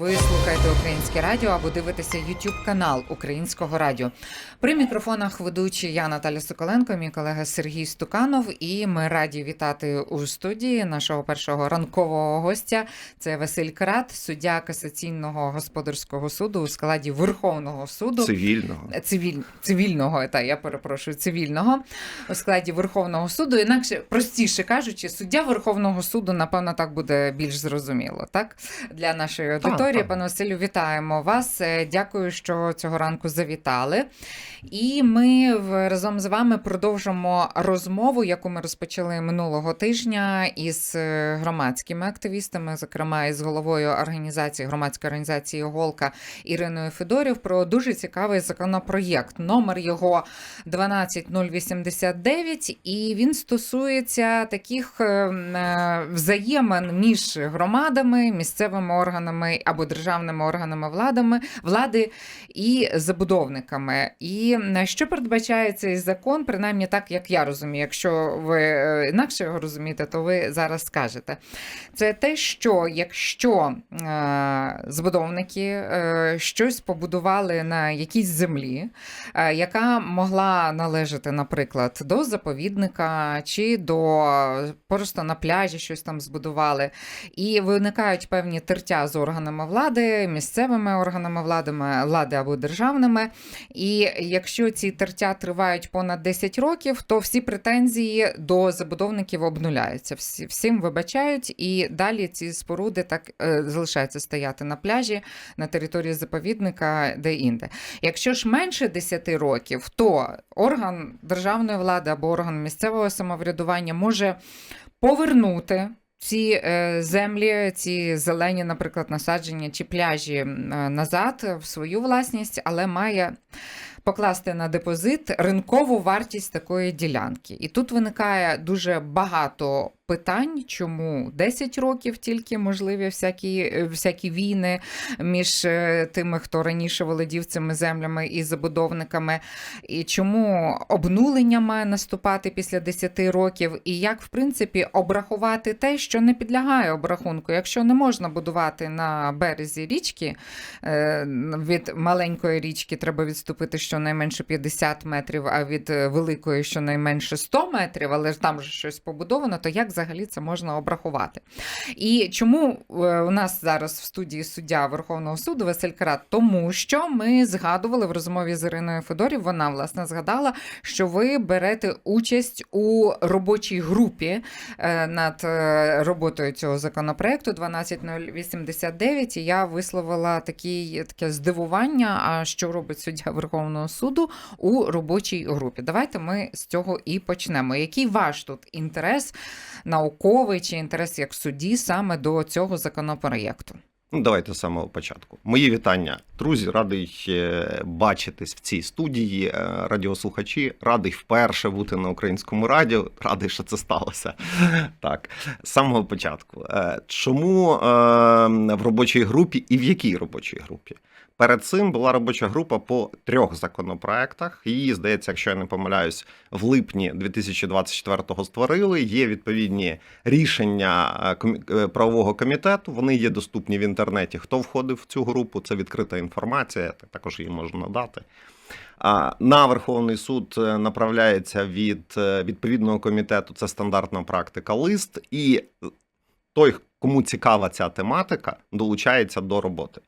Ви слухаєте українське радіо або дивитеся YouTube канал Українського радіо. При мікрофонах ведучі я Наталя Соколенко, мій колега Сергій Стуканов. І ми раді вітати у студії нашого першого ранкового гостя. Це Василь Крат, суддя касаційного господарського суду у складі Верховного суду. Цивільного. Цивіль, цивільного, та я перепрошую, цивільного у складі Верховного суду. Інакше простіше кажучи, суддя Верховного суду, напевно, так буде більш зрозуміло, так для нашої аудиторії. Пане Василю, вітаємо вас. Е, Дякую, що цього ранку завітали. І ми разом з вами продовжимо розмову, яку ми розпочали минулого тижня із е, громадськими активістами, зокрема із головою організації громадської організації Голка Іриною Федорів, про дуже цікавий законопроєкт. Номер його 12089, і він стосується таких е, е, взаємин між громадами, місцевими органами або державними органами владами, влади і забудовниками. І е, що передбачає цей закон, принаймні так, як я розумію. Якщо ви е, інакше його розумієте, то ви зараз скажете. Це те, що якщо е, забудовники щось побудували на якійсь землі, яка могла належати, наприклад, до заповідника чи до просто на пляжі щось там збудували, і виникають певні тертя з органами влади, місцевими органами влади, влади або державними. І якщо ці тертя тривають понад 10 років, то всі претензії до забудовників обнуляються. Всі, всім вибачають, і далі ці споруди так е, залишаються стояти на пляжі, на території заповідника, де інде. Якщо ж менше 10 років, то орган державної влади або орган місцевого самоврядування може повернути. Ці е, землі, ці зелені, наприклад, насадження чи пляжі е, назад в свою власність, але має покласти на депозит ринкову вартість такої ділянки. І тут виникає дуже багато питань, чому 10 років тільки можливі всякі, е, всякі війни між е, тими, хто раніше володів цими землями і забудовниками, і чому обнулення має наступати після 10 років, і як, в принципі, обрахувати те, що не підлягає обрахунку. Якщо не можна будувати на березі річки, е, від маленької річки треба відступити щонайменше 50 метрів, а від великої щонайменше 100 метрів, але ж там же щось побудовано, то як взагалі це можна обрахувати? І чому е, у нас зараз в студії суддя Верховного суду Василь Карат? Тому що ми згадували в розмові з Іриною Федорів, вона власне згадала, що ви берете участь у робочій групі е, над е, роботою цього законопроекту 12089. І я висловила такі, таке здивування, а що робить суддя Верховного суду у робочій групі. Давайте ми з цього і почнемо. Який ваш тут інтерес науковий чи інтерес як судді саме до цього законопроєкту? Ну, давайте з самого початку. Мої вітання, друзі. Радий е, бачитись в цій студії. е, Радіослухачі, радий вперше бути на українському радіо. Радий, що це сталося. Так, з самого початку. Е, Чому е, в робочій групі і в якій робочій групі? Перед цим була робоча група по трьох законопроектах. Її, здається, якщо я не помиляюсь, в липні 2024-го створили. Є відповідні рішення е, е, правового комітету. Вони є доступні в інтернеті. Хто входив в цю групу? Це відкрита інформація. так- Також її можна надати. На Верховний суд е, направляється від відповідного комітету. Це стандартна практика. Лист, і той, кому цікава ця тематика, долучається до роботи.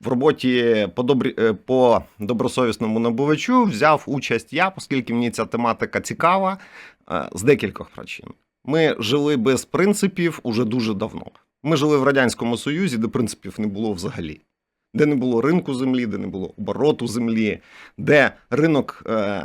В роботі по добрі е, по добросовісному набувачу взяв участь я, оскільки мені ця тематика цікава е, з декількох причин. Ми жили без принципів уже дуже давно. Ми жили в радянському союзі, де принципів не було взагалі, де не було ринку землі, де не було обороту землі, де ринок е,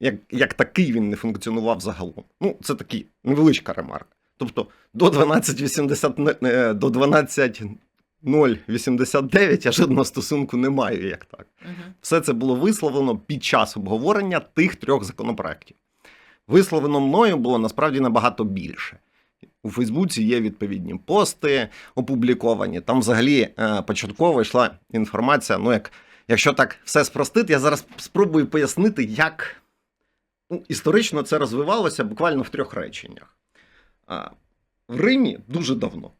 як, як такий він не функціонував загалом. Ну, це такі невеличка ремарка. Тобто до 1280 е, до 12 0,89 я жодного стосунку не маю як так. Все це було висловлено під час обговорення тих трьох законопроєктів. Висловлено мною було насправді набагато більше. У Фейсбуці є відповідні пости опубліковані. Там взагалі е, початково йшла інформація. Ну, як, якщо так все спростити, я зараз спробую пояснити, як ну, історично це розвивалося буквально в трьох реченнях. А, в Римі дуже давно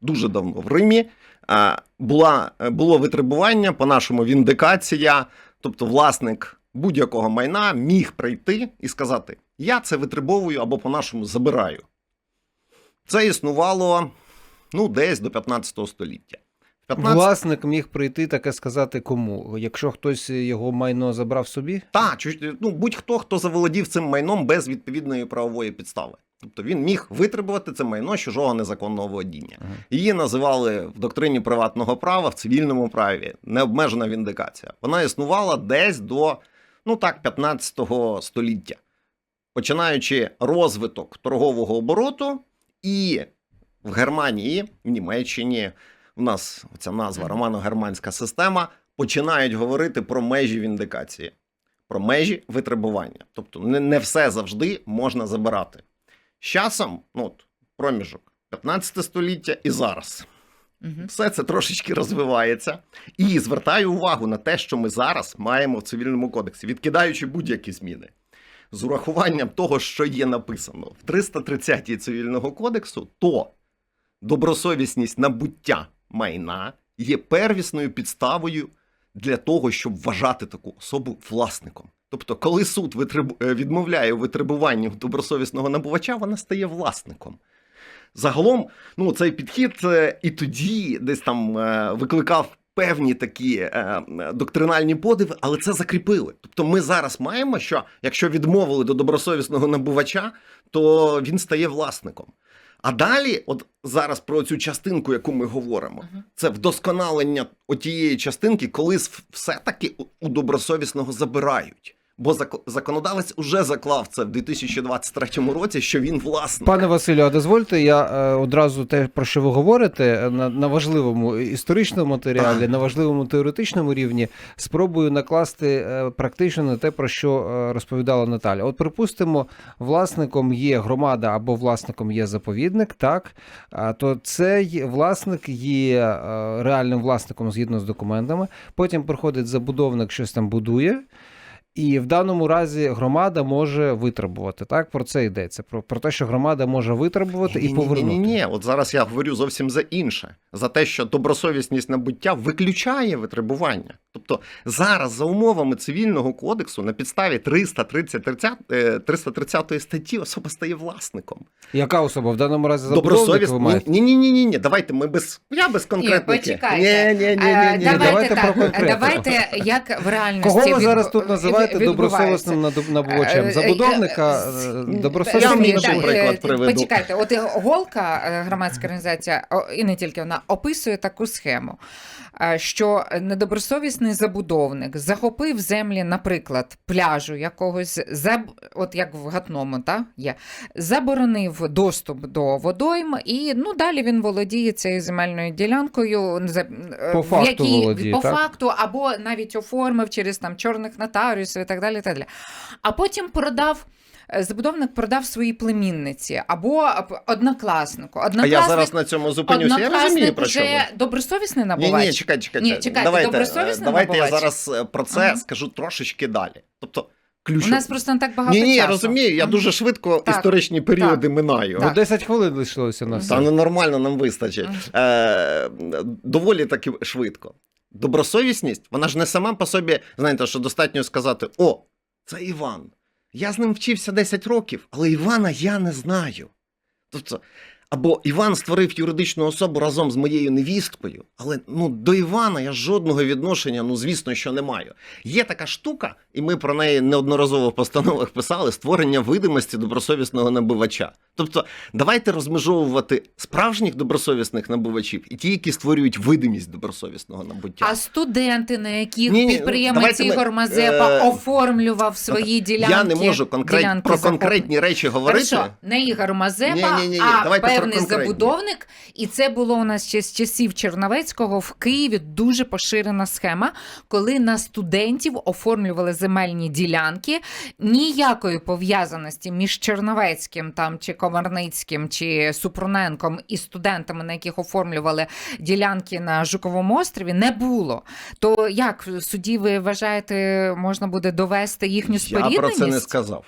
дуже давно в Римі. е, Була, е, було витребування, по-нашому віндикація, тобто власник будь-якого майна міг прийти і сказати: Я це витребовую або по-нашому забираю. Це існувало ну, десь до 15 століття. В 15 Власник міг прийти таке сказати кому, якщо хтось його майно забрав собі. Так, ну, будь-хто, хто заволодів цим майном без відповідної правової підстави. Тобто він міг витребувати це майно чужого незаконного володіння. Ага. Її називали в доктрині приватного права, в цивільному праві необмежена віндикація. Вона існувала десь до ну так, 15 століття, починаючи розвиток торгового обороту, і в Германії, в Німеччині, у нас ця назва романо-германська система, починають говорити про межі віндикації, про межі витребування. Тобто не, не все завжди можна забирати. З часом, ну, от, проміжок 15 століття і зараз. Все це трошечки розвивається. І звертаю увагу на те, що ми зараз маємо в цивільному кодексі, відкидаючи будь-які зміни. З урахуванням того, що є написано в 330 цивільного кодексу, то добросовісність набуття майна є первісною підставою для того, щоб вважати таку особу власником. Тобто, коли суд витребу- е, відмовляє у витребуванні добросовісного набувача, вона стає власником. Загалом, ну, цей підхід е, і тоді десь там е, викликав певні такі доктринальні подиви, але це закріпили. Тобто, ми зараз маємо, що якщо відмовили до добросовісного набувача, то він стає власником. А далі, от зараз про цю частинку, яку ми говоримо, Мгм. це вдосконалення отієї частинки, коли все-таки у- у добросовісного забирають. Бо законодавець уже заклав це в 2023 році, що він власник. Пане Василю, а дозвольте, я е, одразу те, про що ви говорите, на, на важливому історичному матеріалі, на важливому теоретичному рівні, спробую накласти е, практично на те, про що е, розповідала Наталя. От, припустимо, власником є громада або власником є заповідник, так а, то цей власник є е, реальним власником згідно з документами. Потім приходить забудовник, щось там будує. І в даному разі громада може витребувати. Так про це йдеться. Про, про те, що громада може витребувати і повернути. Ні, ні, ні. От зараз я говорю зовсім за інше. За те, що добросовісність набуття виключає витребування. Тобто зараз за умовами цивільного кодексу на підставі 330, 30, е, 330 статті особа стає власником. Яка особа в даному разі Добросовісно. Ні, ні, ні, ні, ні. Давайте ми без я без конкретники. почекайте. Ні, ні, ні, Е, ні, ні. Давайте, давайте так, про давайте як в реальності Кого ви відбу- зараз тут називаєте від- добросовісним набувачем? Е, Забудовника е, приклад е, приведу. Почекайте, от голка, громадська організація, і не тільки вона, описує таку схему, що недобросовісний забудовник захопив землі, наприклад, пляжу якогось, заб- от як в Гатному, та, є, заборонив доступ до водойм, і ну, далі він володіє цією земельною ділянкою, е, По факту якій- володіє, по так? факту, або навіть оформив через там чорних нотаріусів і так далі. Так далі. А потім продав. Е, Забудовник продав своїй племінниці або однокласнику. А я зараз на цьому зупинюся. Я розумію, однокласник про що ви. добросовісний набувач. ні, чекайте, чекайте. Ні, чекайте, давайте, добросовісний е, давайте я зараз е, про це Ага. скажу трошечки далі. Тобто, У нас просто не так багато Ні, ні, я часу. розумію, я дуже швидко Так, історичні періоди минаю. Ну, 10 хвилин лишилося на все. Та ну нормально нам вистачить. Е, доволі таки швидко. Добросовісність, вона ж не сама по собі, знаєте, що достатньо сказати: о, це Іван. Я з ним вчився 10 років, але Івана я не знаю. Тобто, або Іван створив юридичну особу разом з моєю невісткою, але ну, до Івана я жодного відношення, ну звісно, що не маю. Є така штука, і ми про неї неодноразово в постановах писали: створення видимості добросовісного набувача. Тобто, давайте розмежовувати справжніх добросовісних набувачів і ті, які створюють видимість добросовісного набуття. А студенти, на яких Ні, ні, підприємець давайте ми, Мазепа е, оформлював свої ділянки. я не можу конкрет... про конкретні речі говорити. Хорошо, не Ігор Мазепа, Ні-ні-ні, а давайте певний забудовник. І це було у нас ще з часів Черновецького в Києві дуже поширена схема, коли на студентів оформлювали земельні ділянки. Ніякої пов'язаності між Черновецьким там чи Комарницьким чи Супруненком і студентами, на яких оформлювали ділянки на Жуковому острові, не було. То як в суді ви вважаєте, можна буде довести їхню Я про це не сказав.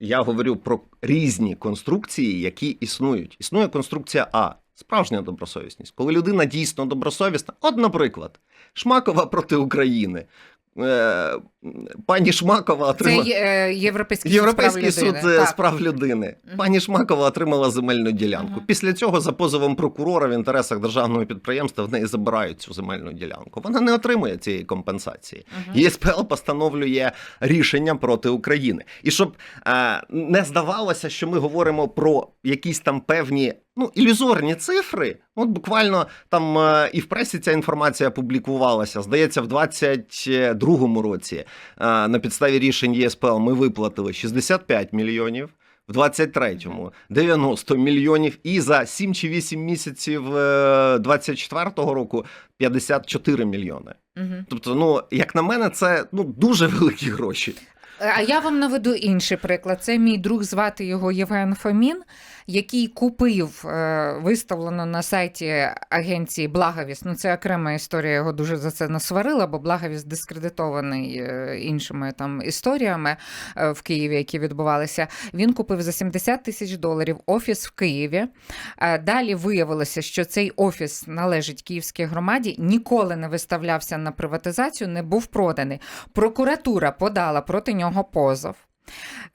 Я говорю про різні конструкції, які існують. Існує конструкція А Справжня добросовісність. Коли людина дійсно добросовісна, от, наприклад, Шмакова проти України. Е, Пані Шмакова отримала. е, Європейський, Європейський суд суд прав людини. е, Так. людини. Пані Шмакова отримала земельну ділянку. Мгм. Після цього, за позовом прокурора в інтересах державного підприємства, в неї забирають цю земельну ділянку. Вона не отримує цієї компенсації. Мгм. ЄСПЛ постановлює рішення проти України. І щоб е, не здавалося, що ми говоримо про якісь там певні. Ну, ілюзорні цифри. От буквально там е, і в пресі ця інформація публікувалася. Здається, в 22-му році е, на підставі рішень ЄСПЛ ми виплатили 65 мільйонів. В 23-му 90 мільйонів, і за 7 чи 8 місяців е, 24-го року 54 мільйони. Мгм. Тобто, ну як на мене, це ну дуже великі гроші. А я вам наведу інший приклад. Це мій друг, звати його Євген Фомін, який купив е, виставлено на сайті агенції Благовіс. Ну, це окрема історія. Його дуже за це насварила, бо Благовіс дискредитований е, іншими там історіями е, в Києві, які відбувалися. Він купив за 70 тисяч доларів офіс в Києві. Далі виявилося, що цей офіс належить Київській громаді, ніколи не виставлявся на приватизацію, не був проданий. Прокуратура подала проти нього позов.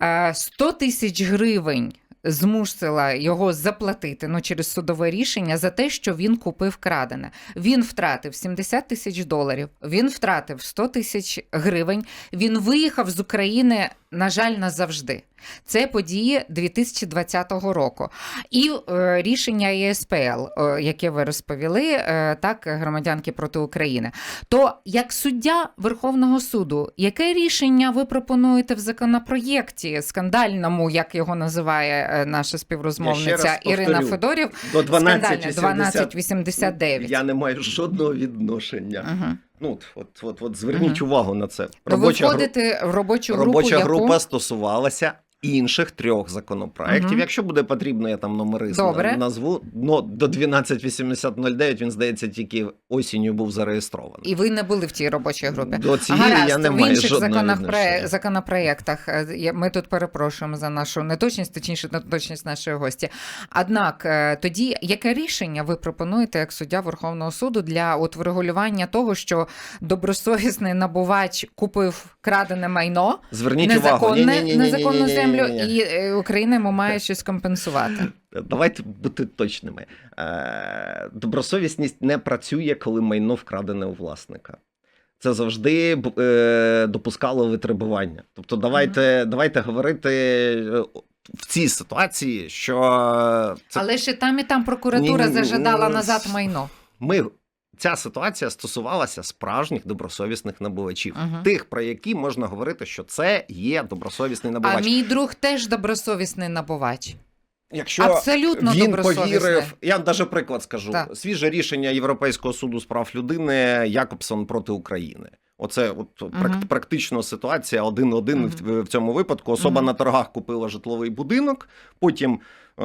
Е, 100 тисяч гривень змусила його заплатити ну, через судове рішення за те, що він купив крадене. Він втратив 70 тисяч доларів, він втратив 100 тисяч гривень. Він виїхав з України, на жаль, назавжди. Це події 2020 року. І е, рішення ЄСПЛ, е, яке ви розповіли, е, так, громадянки проти України. То як суддя Верховного суду, яке рішення ви пропонуєте в законопроєкті скандальному, як його називає е, наша співрозмовниця Ірина. Федорів? До Скандальне 1280. 1289. Я не маю жодного відношення. Угу. Ну, от, от, от, зверніть увагу на це. То ви входите в робочу групу, робоча яку... група стосувалася інших трьох законопроєктів. Угу. Якщо буде потрібно, я там номери Добре. назву. но до 12.80.09 він здається, тільки осінню був зареєстрований. І ви не були в тій робочій групі. До цієї Гаразд, я не маю інших законопроєктах е, законопроєктах. Ми тут перепрошуємо за нашу неточність, точніше неточність нашої гості. Однак е, тоді яке рішення ви пропонуєте як суддя Верховного суду для от врегулювання того, що добросовісний набувач купив крадене майно, зверніть незаконне увагу. Ні, ні, ні, незаконну ні, ні, ні, землю? І е, Україна йому має щось компенсувати. Давайте бути точними. Е, добросовісність не працює, коли майно вкрадене у власника. Це завжди е, допускало витребування. Тобто, давайте, давайте говорити е, в цій ситуації, що це Але і там і там прокуратура Ні-ні-ні, зажадала ну, назад майно. ми. Ця ситуація стосувалася справжніх добросовісних набувачів, Мгм. тих, про які можна говорити, що це є добросовісний набувач. А мій друг теж добросовісний набувач. Якщо Абсолютно він повірив, я навіть приклад скажу: Так. свіже рішення Європейського суду з прав людини Якобсон проти України. Оце от Мгм. практично ситуація один-один Мгм. в, в цьому випадку. Особа Мгм. на торгах купила житловий будинок, потім е,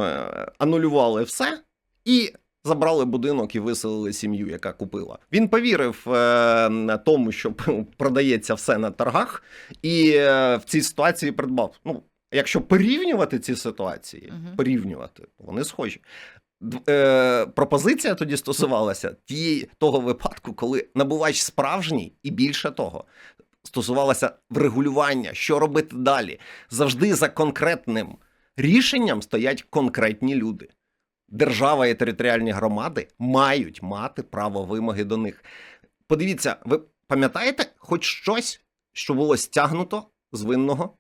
анулювали все і. Забрали будинок і виселили сім'ю, яка купила. Він повірив е, тому, що продається все на торгах, і е, в цій ситуації придбав. Ну, якщо порівнювати ці ситуації, Мгм. порівнювати, вони схожі. Д- Е, пропозиція тоді стосувалася тієї того випадку, коли набувач справжній, і більше того, стосувалася врегулювання, що робити далі. Завжди за конкретним рішенням стоять конкретні люди. Держава і територіальні громади мають мати право вимоги до них. Подивіться, ви пам'ятаєте хоч щось, що було стягнуто з винного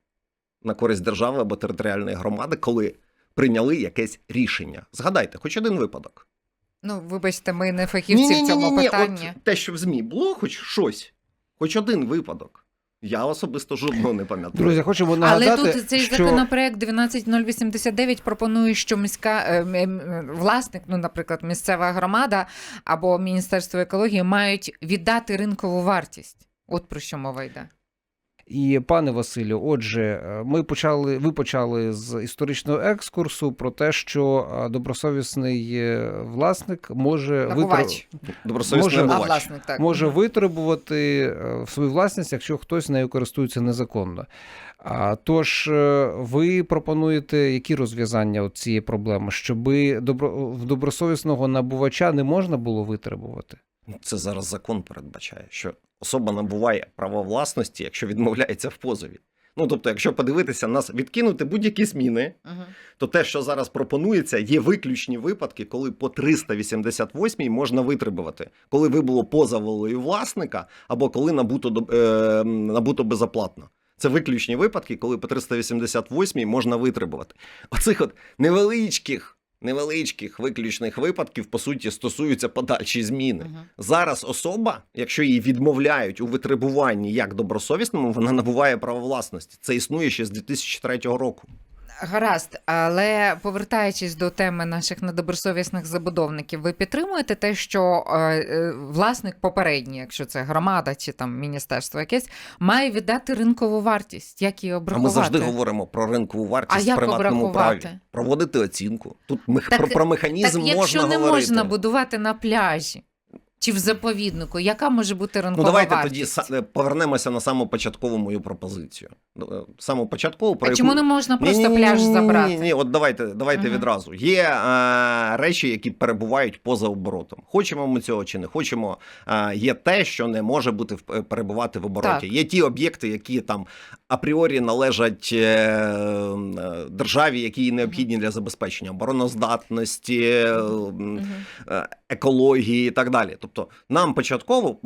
на користь держави або територіальної громади, коли прийняли якесь рішення? Згадайте, хоч один випадок. Ну, вибачте, ми не фахівці в цьому питанні. От те, що в ЗМІ було хоч щось, хоч один випадок. Я особисто жодного не пам'ятаю. Друзі, хочемо Але тут цей що... законопроект 12089 пропонує, що міська е, власник, ну, наприклад, місцева громада або Міністерство екології мають віддати ринкову вартість. От про що мова йде. І пане Василю, отже, е, ми почали. Ви почали з історичного екскурсу про те, що е, добросовісний е, власник може Набувач. Добросовісний Може- власник так. може витребувати в свою власність, якщо хтось нею користується незаконно. А тож ви пропонуєте які розв'язання цієї проблеми, щоби добро в добросовісного набувача не можна було витребувати? Це зараз закон передбачає, що особа набуває право власності, якщо відмовляється в позові. Ну тобто, якщо подивитися нас відкинути будь-які зміни, Мгм. то те, що зараз пропонується, є виключні випадки, коли по 388 можна витребувати, коли вибуло поза волею власника, або коли набуто, е, набуто безоплатно. Це виключні випадки, коли по 388 можна витребувати. Оцих от невеличких, невеличких виключних випадків, по суті, стосуються подальші зміни. Угу. Зараз особа, якщо її відмовляють у витребуванні як добросовісному, вона набуває право власності. Це існує ще з 2003 року. Гаразд, але повертаючись до теми наших недобросовісних забудовників, ви підтримуєте те, що е, е, власник попередній, якщо це громада чи там міністерство якесь, має віддати ринкову вартість, як її А ми завжди говоримо про ринкову вартість як в приватному обрахувати? праві. Проводити оцінку. Тут ми Так- про, про механізм Так, якщо можна не говорити. можна будувати на пляжі чи в заповіднику, яка може бути Ну давайте вартість? тоді повернемося на саму початкову мою пропозицію. Ну, е, Саму початкову про А яку... чому не можна просто Ні-ні-ні, пляж забрати? Ні, ні, от давайте, давайте Мгм. відразу. Є е, речі, які перебувають поза оборотом. Хочемо ми цього чи не хочемо. Е, є те, що не може бути в- перебувати в обороті. Так. Є ті об'єкти, які там апріорі належать державі, які необхідні для забезпечення обороноздатності. екології і так далі. Тобто, нам початково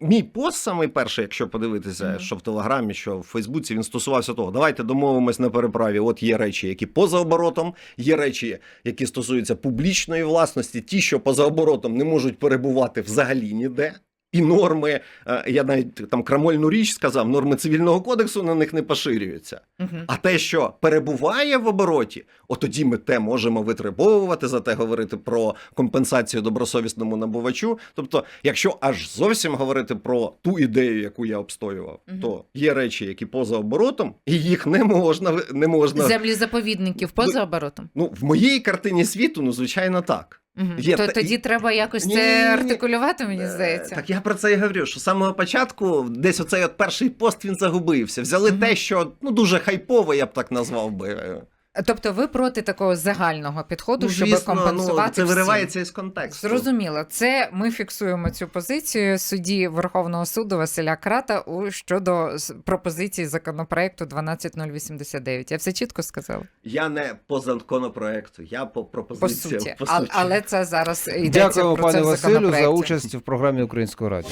мій пост самий перший, якщо подивитися, Мгм. що в Телеграмі, що в Фейсбуці, він стосувався того. Давайте домовимось на переправі. От є речі, які поза оборотом, є речі, які стосуються публічної власності, ті, що поза оборотом не можуть перебувати взагалі ніде. І норми, е, я навіть там крамольну річ сказав, норми цивільного кодексу на них не поширюються. Мгм. А те, що перебуває в обороті, от тоді ми те можемо витребовувати, за те говорити про компенсацію добросовісному набувачу. Тобто, якщо аж зовсім говорити про ту ідею, яку я обстоював, Мгм. то є речі, які поза оборотом, і їх не можна не можна. Землі заповідників поза оборотом? Ну, в моїй картині світу, ну звичайно, так. Мгм. Є То та- тоді треба якось Ні, це ні, ні. артикулювати, мені Е, здається. Так я про це і говорю, що з самого початку десь оцей от перший пост він загубився. Взяли угу. те, що ну дуже хайпово, я б так назвав би. Тобто ви проти такого загального підходу, Ну, щоб звісно, компенсувати ну, це всім? виривається із контексту. Зрозуміло, це ми фіксуємо цю позицію судді Верховного суду Василя Крата у щодо пропозиції законопроекту 12089. Я все чітко сказала Я не по законопроекту, я по по пропозиціям. суті, по А- але це зараз йдеться Дякуємо, про пане Василю, за участь в програмі Українського радіо.